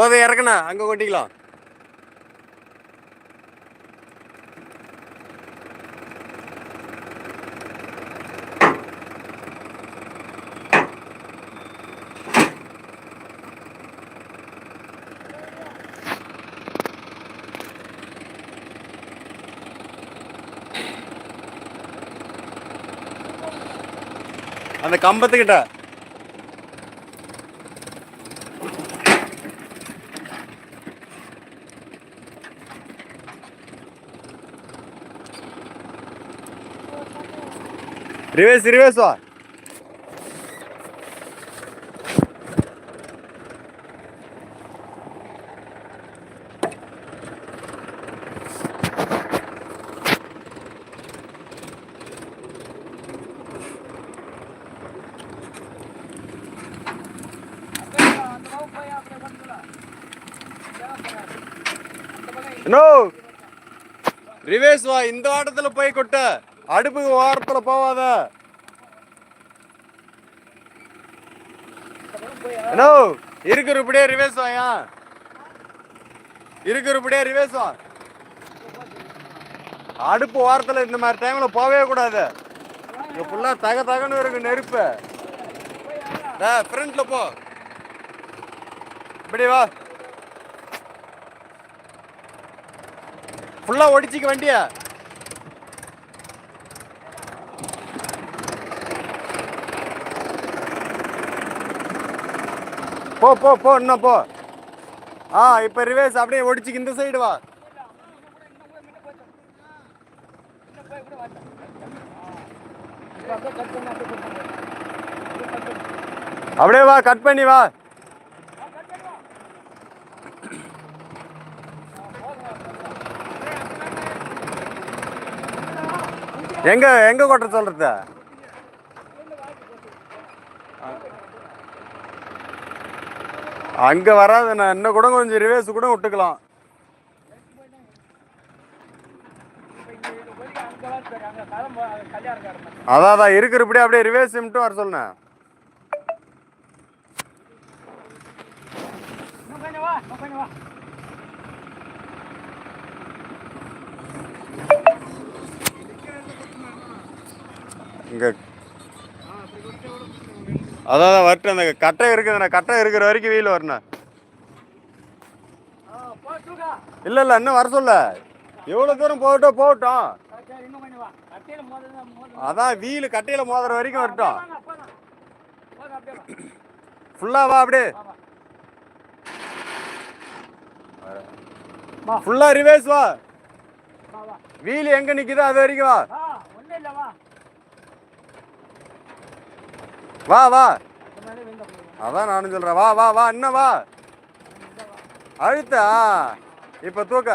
போதை இறக்குண்ணா. அங்கே கொட்டிக்கலாம். அந்த கம்பத்துக்கிட்ட. ரிவேஸ் ரிவேஸ் வா நோ ரிவேஸ் வா இந்த ஆட்டத்துல போய் கொட்ட. அடுப்பு ஓரத்துல போவாத. ஹலோ இருக்கிறபடியே ரிவேஸ் வாயா? இருக்கிறபடியே ரிவேஸ் வா? அடுப்பு ஓரத்துல இந்த மாதிரி டைம்ல போகவே கூடாது. இங்கே ஃபுல்லா தக தகன்னு இருக்கு நெருப்பு. ஃப்ரண்ட்ல போ. இப்படி வா. ஃபுல்லா ஒடிச்சிக்க வண்டிய. போ போ போ இன்னும் போ. ஆ இப்போ ரிவேஸ் அப்படியே ஒடிச்சிக்கு இந்த சைடு வா. அப்படியே வா கட் பண்ணி வா. எங்க எங்க கொட்ட சொல்றது? அங்க வராது நான் இன்னும் கூட கொஞ்சம் ரிவேஸ் கூட விட்டுக்கலாம். அதான் அதான் இருக்கிறபடி அப்படியே ரிவேஸ் மட்டும் வர சொன்னேன் இங்க அதான் வரட்டும் அந்த கட்டை இருக்குதுண்ணே கட்டை இருக்கிற வரைக்கும் வெயில் வரணும். இல்ல இல்ல இன்னும் வர சொல்ல. எவ்வளவு தூரம் போகட்டும் போகட்டும். அதான் வீல் கட்டையில மோதுற வரைக்கும் வரட்டும். ஃபுல்லா வா. அப்படியே. ஃபுல்லா ரிவேஸ் வா. வீல் எங்க நிக்குதோ அது வரைக்கும் வா. வா வா. அதான் நானும் சொல்றேன். வா வா வா இன்னும் வா. அழுத்தா இப்ப தூக்க.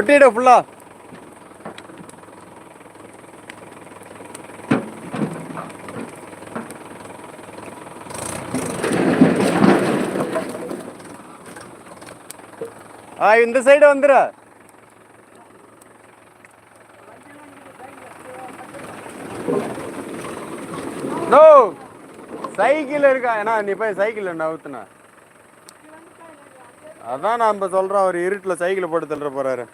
ஒட்டிட ஃபுல்லா ஆ இந்த சைடு வந்துரு. நோ சைக்கிள் இருக்கா? ஏன்னா நீ போய் சைக்கிள் நவுத்துன அதான் நம்ம சொல்றோம் அவர் இருட்டில் சைக்கிள் போட்டு தள்ளுற போறாரு.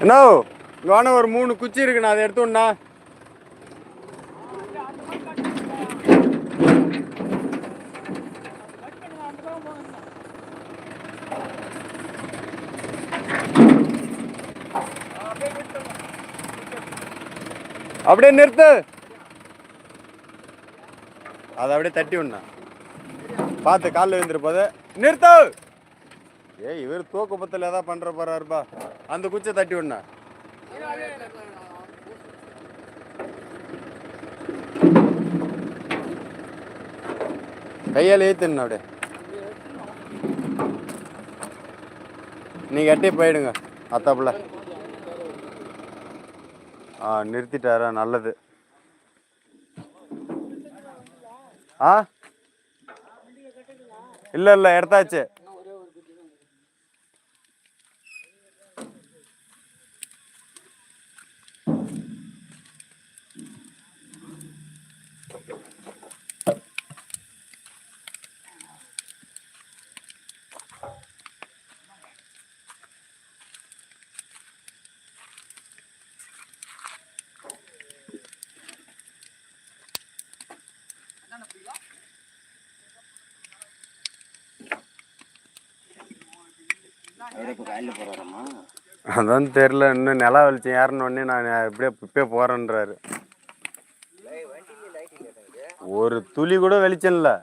என்ன இங்க ஒரு மூணு குச்சி இருக்குண்ணா அதை எடுத்துண்ணா அப்படியே நிறுத்து. அதை அப்படியே தட்டி விடணும் பார்த்து காலில் விழுந்துரு நிறுத்த! ஏ ஏய் இவர் தூக்க பத்தில் ஏதாவது பண்ற போறாருப்பா. அந்த குச்சை தட்டி விடணா கையால் ஏத்துண்ணா அப்படியே. நீங்கள் எட்டே போயிடுங்க அத்தாப்புல. ஆ நிறுத்திட்டாரா நல்லது. ஆ? இல்லை இல்லை எடுத்தாச்சு. அதான் தெரில இன்னும் நிலா வெளிச்சம் ஏறின நான் இப்படியே இப்பயே போறேன்றாரு. ஒரு துளி கூட வெளிச்சம் இல்லை.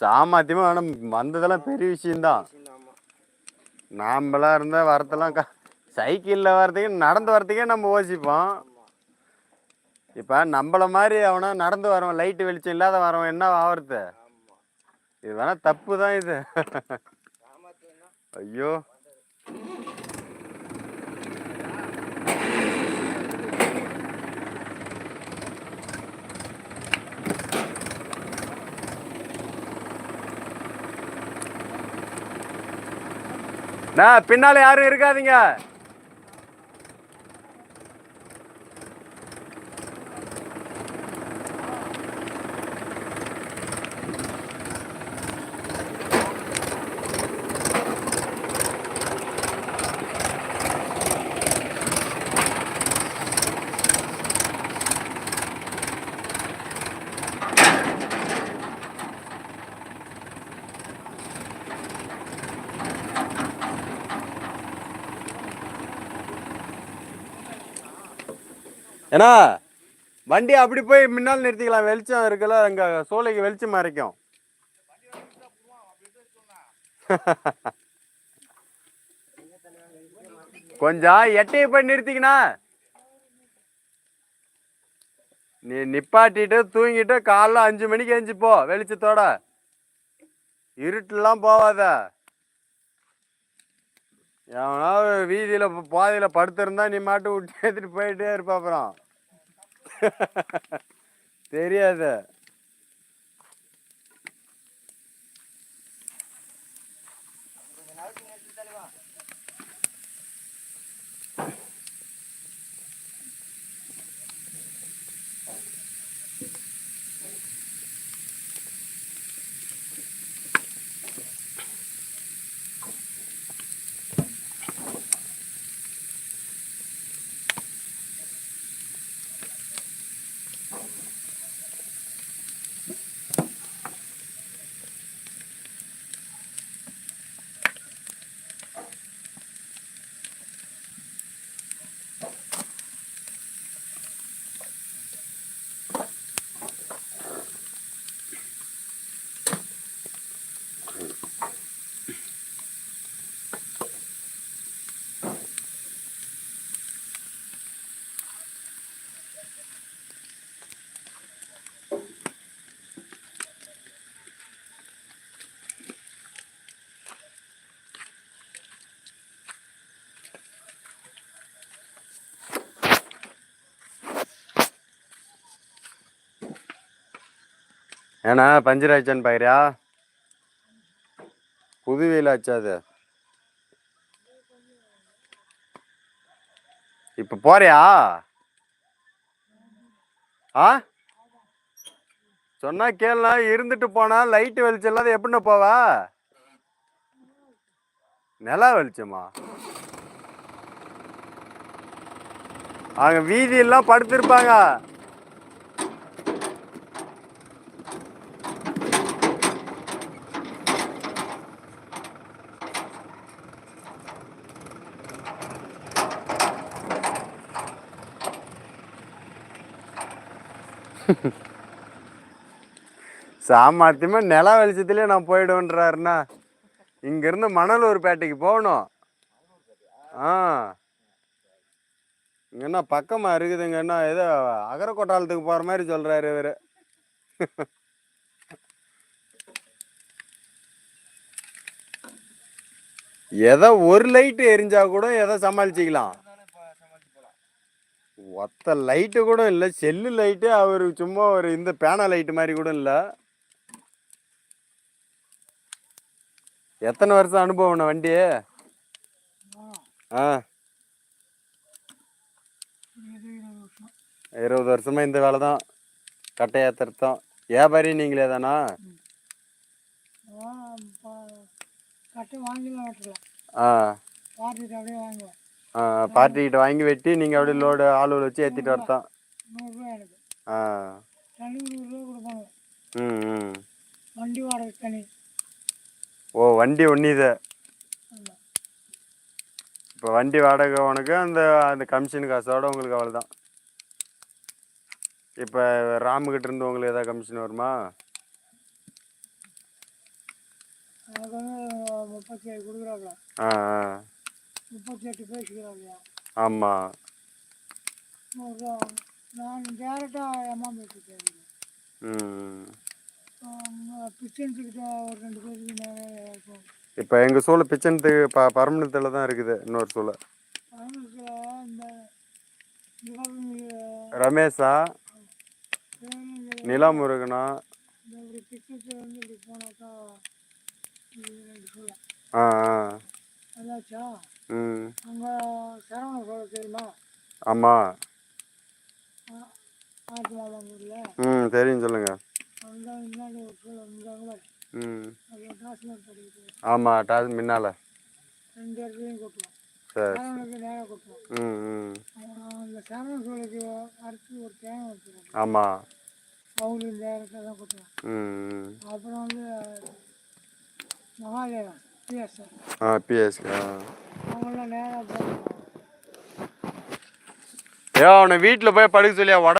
சாமர்த்தியமா வேணும். வந்ததெல்லாம் பெரிய விஷயம்தான். நாமெல்லாம் இருந்தால் வரதெல்லாம் க சைக்கிளில் வரதுக்கு நடந்து வரதுக்கே நம்ம யோசிப்போம். இப்போ நம்மள மாதிரி அவனா நடந்து வரவன் லைட்டு வெளிச்சம் இல்லாத வரவன் என்ன ஆவறது? இது வேணா தப்பு தான் இது. ஐயோ. பின்னால யாரும் இருக்காதீங்க. ஏன்னா வண்டி அப்படி போய் முன்னால் நிறுத்திக்கலாம். வெளிச்சம் இருக்குல்ல அங்க சோலைக்கு வெளிச்சம் மறைக்கும். கொஞ்சம் எட்டையை போய் நிறுத்திக்கணா நீ நிப்பாட்டிட்டு தூங்கிட்டு காலைல அஞ்சு மணிக்கு எஞ்சி போ வெளிச்சத்தோட. இருட்டுலாம் போவாத. எவனா வீதியில் பாதையில் படுத்திருந்தா நீ மாட்டு விட்டு ஏற்றிட்டு போயிட்டே இருப்பா அப்புறம். தெரியாது ஏன்னா பஞ்சர் ஆயிடுச்சான்னு பாக்குறியா புது வெயில் ஆச்சா அது? இப்ப போறியா? ஆ? சொன்னா கேளா இருந்துட்டு போனா லைட் வெளிச்சம் இல்லாத எப்படிண்ணா போவா? நிலா வெளிச்சமா? அங்க வீதி எல்லாம் படுத்திருப்பாங்க. சாமர்த்தியமா நில வெளிச்சத்துலயே நான் போயிடுவேன்றாருண்ணா. இங்கிருந்து மணலூர் பேட்டைக்கு போகணும். ஆ. இங்கன்னா பக்கமாக இருக்குதுங்கன்னா ஏதோ அகரக்கோட்டாலத்துக்கு போகிற மாதிரி சொல்கிறாரு இவர். எதோ ஒரு லைட்டு எரிஞ்சா கூட எதை சமாளிச்சிக்கலாம். ஒத்த லைட்டு கூட இல்லை. செல்லு லைட்டு அவருக்கு சும்மா ஒரு இந்த பேனா லைட்டு மாதிரி கூட இல்லை. எத்தனை வருஷம் அனுபவம் வண்டி ஆ. இருபது வருஷமா இந்த வேலை தான். கட்டை ஏத்துறதும் வியாபாரி நீங்களே தானா? ஆ பார்ட்டிக்கிட்ட வாங்கி வெட்டி நீங்கள் அப்படியே லோடு ஆளுவில் வச்சு ஏற்றிட்டு எனக்கு ஆ. ம் ம். வண்டி வாடகை தனி ஓ வண்டி ஒன்று இது இப்போ வண்டி வாடகை உனக்கு அந்த அந்த கமிஷன் காசோட உங்களுக்கு அவ்வளோதான் இப்போ ராமுகிட்ட இருந்து உங்களுக்கு ஏதாவது கமிஷன் வருமா? ஆ ஆ. முப்பத்தி எட்டு பேசிக்கிறாப்லையா ஆமாம் நான் டேரெக்டாக இப்போ எங்கள் சூளை பிச்சனத்துக்கு ப பரமணத்தில் தான் இருக்குது இன்னொரு சூளை ரமேஷா நிலா முருகனா ஆ. ஆ சரவண சோழ தெரியுமா? ஆமாம் ம் தெரியும் இருந்தாங்களே ம். ஆமாம் டாஸ் முன்னால். சரி ம் ம். ஆமாம் ம் அப்புறம் வந்து மகாதேவன் பிஎஸ்ஆர் ஆ பிஎஸ் ஆ. அவங்களாம் அவனை வீட்டில் போய் படுக்க சொல்லியா?